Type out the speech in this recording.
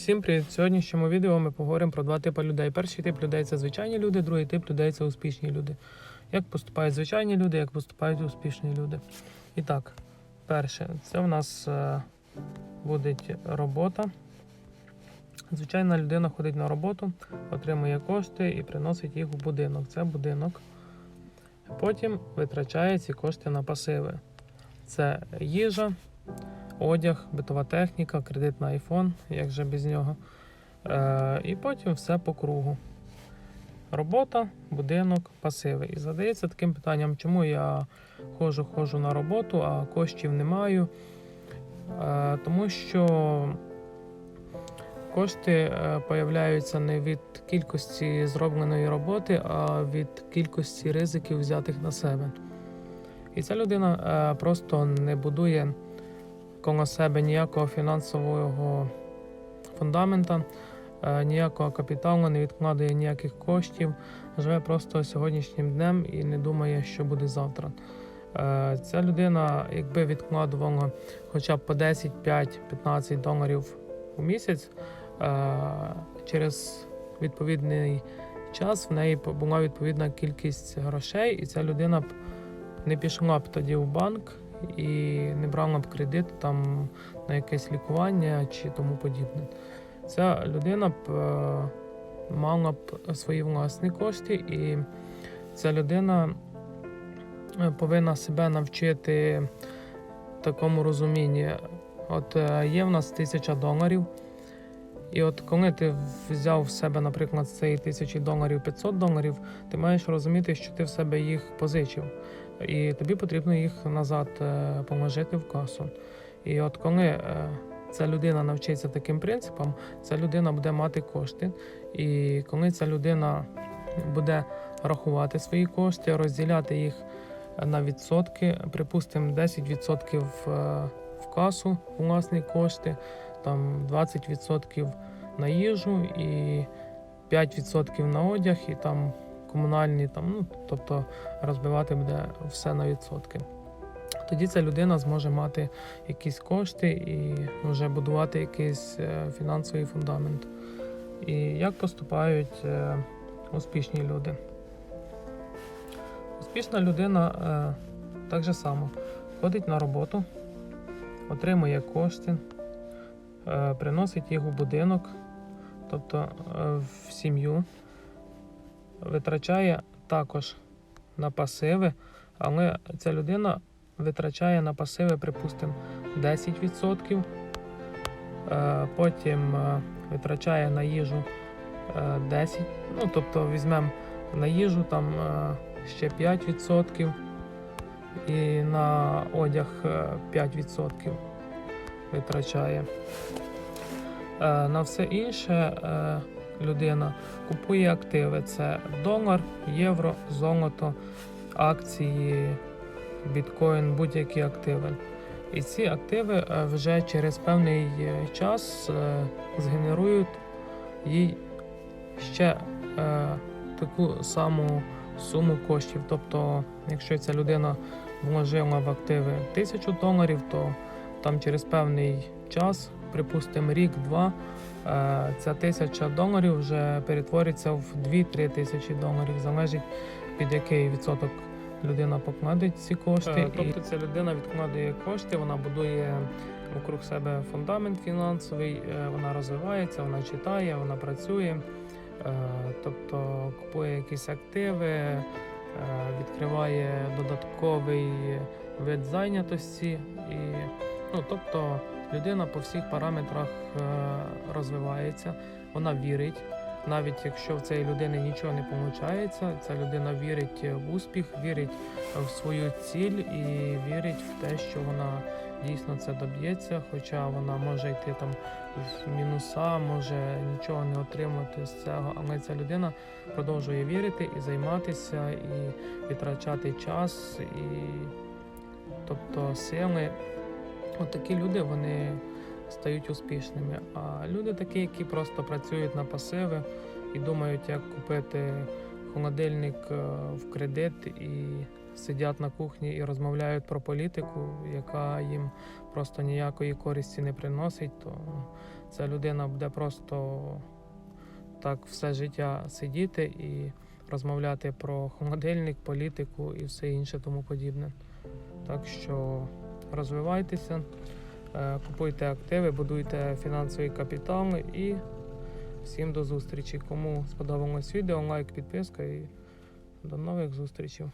Всім привіт! В сьогоднішньому відео ми поговоримо про два типи людей. Перший тип людей це звичайні люди, другий тип людей це успішні люди. Як поступають звичайні люди, як поступають успішні люди. І так, перше, це в нас е, буде робота. Звичайна людина ходить на роботу, отримує кошти і приносить їх у будинок. Це будинок. Потім витрачає ці кошти на пасиви. Це їжа, одяг, битова техніка, кредит на iPhone, як же без нього. Е, і потім все по кругу. Робота, будинок, пасиви. І задається таким питанням, чому я ходжу, ходжу на роботу, а коштів не маю. Е, тому що кошти е, появляються не від кількості зробленої роботи, а від кількості ризиків взятих на себе. І ця людина е, просто не будує коло себе ніякого фінансового фундамента, е, ніякого капіталу, не відкладає ніяких коштів, живе просто сьогоднішнім днем і не думає, що буде завтра. Е, Ця людина, якби відкладувала хоча б по 10, 5, 15 доларів у місяць, е, через відповідний час в неї була відповідна кількість грошей, і ця людина не пішла б тоді в банк і не брала б кредит там на якесь лікування чи тому подібне. Ця людина б е, мала б свої власні кошти, і ця людина е, повинна себе навчити такому розумінні. От е, є в нас тисяча доларів. І от коли ти взяв в себе, наприклад, з цієї тисячі доларів 500 доларів, ти маєш розуміти, що ти в себе їх позичив і тобі потрібно їх назад е, положити в касу. І от коли е, ця людина навчиться таким принципам, ця людина буде мати кошти. І коли ця людина буде рахувати свої кошти, розділяти їх на відсотки, припустимо, 10% в- в касу власні кошти, там 20% на їжу і 5% на одяг, і там комунальні, там, ну, тобто розбивати буде все на відсотки. Тоді ця людина зможе мати якісь кошти і вже будувати якийсь е, фінансовий фундамент. І як поступають е, успішні люди? Успішна людина е, так же само ходить на роботу, отримує кошти, приносить їх у будинок, тобто е, в сім'ю. Витрачає також на пасиви, але ця людина витрачає на пасиви, припустимо, 10%, е, потім е, витрачає на їжу е, 10%, ну тобто візьмемо на їжу там е, ще 5% і на одяг е, 5% витрачає. Е, На все інше е, людина купує активи: це долар, євро, золото, акції, біткоін, будь-які активи. І ці активи е, вже через певний час згенерують їй ще таку саму суму коштів. Тобто, якщо ця людина вложила в активи тисячу доларів, то там через певний час, припустимо, рік-два, е, ця тисяча доларів вже перетвориться в 2-3 тисячі доларів. Залежить під який відсоток людина покладе ці кошти. Е, Тобто ця людина відкладає кошти, вона будує вокруг себе фундамент фінансовий, е, вона розвивається, вона читає, вона працює, тобто купує якісь активи, відкриває додатковий вид зайнятості і ну, тобто людина по всіх параметрах е, розвивається, вона вірить. Навіть якщо в цієї людини нічого не виходить, ця людина вірить в успіх, вірить в свою ціль і вірить в те, що вона дійсно це доб'ється, хоча вона може йти там в мінуса, може нічого не отримати з цього, але ця людина продовжує вірити і займатися, і витрачати час, і тобто сили. От такі люди вони стають успішними. А люди такі, які просто працюють на пасиви і думають, як купити холодильник е, в кредит і сидять на кухні і розмовляють про політику, яка їм просто ніякої користі не приносить, то ця людина буде просто так все життя сидіти і розмовляти про холодильник, політику і все інше тому подібне. Так що розвивайтеся, е, купуйте активи, будуйте фінансовий капітал і всім до зустрічі. Кому сподобалось відео, лайк, підписка і до нових зустрічей.